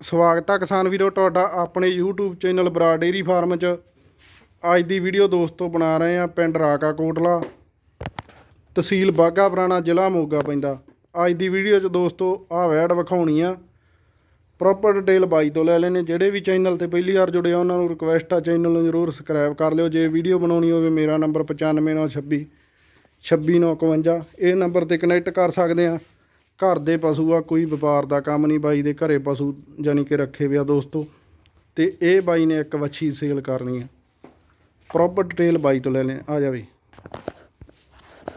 ਸਵਾਗਤ ਆ ਕਿਸਾਨ ਵੀਰੋ, ਤੁਹਾਡਾ ਆਪਣੇ YouTube ਚੈਨਲ ਬਰਾ ਡੇਰੀ ਫਾਰਮ 'ਚ। ਅੱਜ ਦੀ ਵੀਡੀਓ ਦੋਸਤੋ ਬਣਾ ਰਹੇ ਆ ਪਿੰਡ ਰਾਕਾ ਕੋਟਲਾ, ਤਹਿਸੀਲ ਬਾਗਾ ਪੁਰਾਣਾ, ਜ਼ਿਲ੍ਹਾ ਮੋਗਾ ਪੈਂਦਾ। ਅੱਜ ਦੀ ਵੀਡੀਓ 'ਚ ਦੋਸਤੋ ਆਹ ਵੈੜ ਵਿਖਾਉਣੀ ਆ। ਪ੍ਰੋਪਰ ਡਿਟੇਲ ਬਾਈ ਤੋਂ ਲੈ ਲੈਣੇ ਜਿਹੜੇ ਵੀ ਚੈਨਲ ਤੇ ਪਹਿਲੀ ਵਾਰ ਜੁੜੇ ਆ, ਉਹਨਾਂ ਨੂੰ ਰਿਕਵੈਸਟ ਆ, ਚੈਨਲ ਨੂੰ ਜਰੂਰ ਸਬਸਕ੍ਰਾਈਬ ਕਰ ਲਿਓ। ਜੇ ਵੀਡੀਓ ਬਣਾਉਣੀ ਹੋਵੇ, ਮੇਰਾ ਨੰਬਰ 95926 26951 ਇਹ ਨੰਬਰ ਤੇ ਕਨੈਕਟ ਕਰ ਸਕਦੇ ਆ। ਘਰ ਦੇ ਪਸ਼ੂ ਆ ਕੋਈ ਵਪਾਰ ਦਾ ਕੰਮ ਨਹੀਂ ਬਾਈ ਦੇ ਘਰੇ ਪਸ਼ੂ ਜਾਨੀ ਕਿ ਰੱਖੇ ਵਿਆ ਦੋਸਤੋ। ਤੇ ਇਹ ਬਾਈ ਨੇ ਇੱਕ ਵੱਛੀ ਸੇਲ ਕਰਨੀ ਆ। ਪ੍ਰੋਪਰ ਡਿਟੇਲ ਬਾਈ ਤੋਂ ਲੈ ਲੈ ਆ ਜਾ ਬਈ।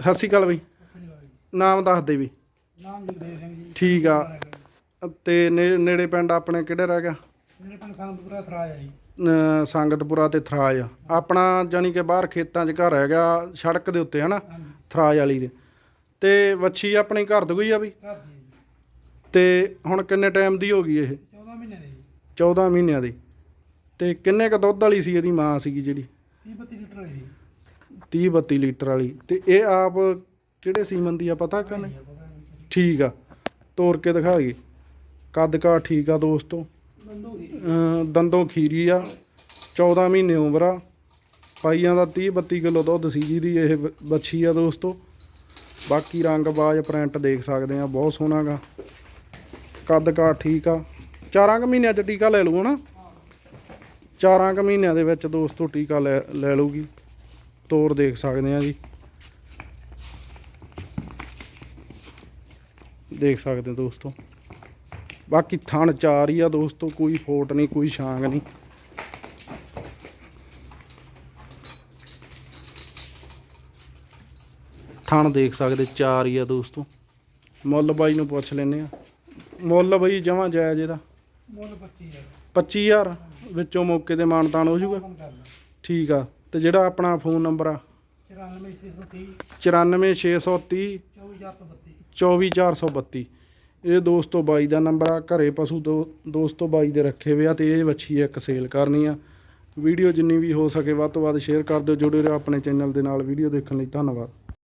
ਸਤਿ ਸ਼੍ਰੀ ਅਕਾਲ ਬਈ। ਨਾਮ ਦੱਸ ਦੇ ਵੀ ਨਾਮ ਜਗਦੇਵ ਸਿੰਘ ਜੀ। ਠੀਕ ਆ। ਤੇ ਨੇ- ਨੇੜੇ ਪਿੰਡ ਆਪਣੇ ਕਿਹੜੇ ਰਹਿ ਗਿਆ? ਮੇਰੇ ਪਿੰਡ ਖਾਨਪੁਰਾ ਥਰਾਜ ਆ ਜੀ। ਅਹ ਸੰਗਤਪੁਰਾ ਤੇ ਥਰਾਜ ਆਪਣਾ ਜਾਨੀ ਕਿ ਬਾਹਰ ਖੇਤਾਂ 'ਚ ਘਰ ਹੈਗਾ ਸੜਕ ਦੇ ਉੱਤੇ ਹਨਾ? ਹਾਂਜੀ। ਥਰਾਜ ਵਾਲੀ ਦੇ। ਤੇ ਵੱਛੀ ਆਪਣੀ ਘਰ ਦੀ ਹੋਈ ਆ ਬਈ ਘਰ ਦੀ ਜੀ। ਤੇ ਹੁਣ ਕਿੰਨੇ ਟਾਈਮ ਦੀ ਹੋ ਗਈ ਇਹ? 14 ਮਹੀਨੇ ਦੀ ਜੀ। 14 ਮਹੀਨਿਆਂ ਦੀ। ਤੇ ਕਿੰਨੇ ਕ ਦੁੱਧ ਵਾਲੀ ਸੀ ਇਹਦੀ ਮਾਂ ਸੀਗੀ ਜਿਹੜੀ? 30 32 ਲੀਟਰ ਹੈ ਜੀ 30 32 ਲੀਟਰ ਵਾਲੀ। ਤੇ ਇਹ ਆਪ ਕਿਹੜੇ ਸੀਮਨ ਦੀ ਆ ਪਤਾ ਕਿ ਨਹੀਂ ਠੀਕ ਆ। ਤੋੜ ਕੇ ਦਿਖਾਈ ਕੱਦ ਕਾ ਠੀਕ ਆ ਦੋਸਤੋ? ਅਮ ਦੰਦੋਂ ਖੀਰੀ ਆ। 14 ਮਹੀਨੇ ਉਮਰ ਆ। ਪਾਈਆਂ ਦਾ 30 32 ਕਿਲੋ ਦੁੱਧ ਸੀ ਜਿਹਦੀ ਇਹ ਬ- ਵੱਛੀ ਆ ਦੋਸਤੋ। ਬਾਕੀ ਰੰਗ ਬਾਜ ਪ੍ਰਿੰਟ ਦੇਖ ਸਕਦੇ ਆ ਬਹੁਤ ਸੋਹਣਾ ਗਾ ਕੱਦ ਕਾ ਠੀਕ ਆ। ਚਾਰਾਂ ਕੁ ਮਹੀਨਿਆਂ ਚ ਟੀਕਾ ਲੈ ਲੂ ਹਨਾ? ਚਾਰਾਂ ਕੁ ਮਹੀਨਿਆਂ ਦੇ ਵਿੱਚ ਦੋਸਤੋ ਟੀਕਾ ਲੈ ਲੈ ਲੂਗੀ ਤੋਰ ਦੇਖ ਸਕਦੇ ਆ ਜੀ। ਦੇਖ ਸਕਦੇ ਦੋਸਤੋ। ਬਾਕੀ ਥਣ ਚਾਰ ਹੀ ਆ ਦੋਸਤੋ, ਕੋਈ ਫੋਟ ਨਹੀਂ, ਕੋਈ ਛਾਂਗ ਨਹੀਂ। ਥਣ ਦੇਖ ਸਕਦੇ ਚਾਰ ਹੀ ਆ ਦੋਸਤੋ। ਮੁੱਲ ਬਾਈ ਨੂੰ ਪੁੱਛ ਲੈਨੇ ਆ। ਮੁੱਲ ਬਾਈ ਜਮਾਂ ਜਾਇਜ਼ ਇਹਦਾ? ਮੁੱਲ 25 ਹੈ 25000 ਵਿੱਚੋਂ ਮੌਕੇ ਤੇ ਮਾਨਤਾਨ ਹੋ ਜਾਊਗਾ? ਠੀਕ ਆ। ਤੇ ਜਿਹੜਾ ਆਪਣਾ ਫੋਨ ਨੰਬਰ ਆ? 94630 94630 24432 24432 ਇਹ ਦੋਸਤੋ ਬਾਈ ਦਾ ਨੰਬਰ ਆ। ਘਰੇ ਪਸ਼ੂ ਦੋਸਤੋ ਬਾਈ ਦੇ ਰੱਖੇ ਹੋਏ ਆ ਤੇ ਇਹ ਵੱਛੀ ਇੱਕ ਸੇਲ ਕਰਨੀ ਆ। ਵੀਡੀਓ ਜਿੰਨੀ ਵੀ ਹੋ ਸਕੇ ਵੱਧ ਤੋਂ ਵੱਧ ਸ਼ੇਅਰ ਕਰ ਦਿਓ। ਜੁੜੇ ਰਹੋ ਆਪਣੇ ਚੈਨਲ ਦੇ ਨਾਲ। ਵੀਡੀਓ ਦੇਖਣ ਲਈ ਧੰਨਵਾਦ।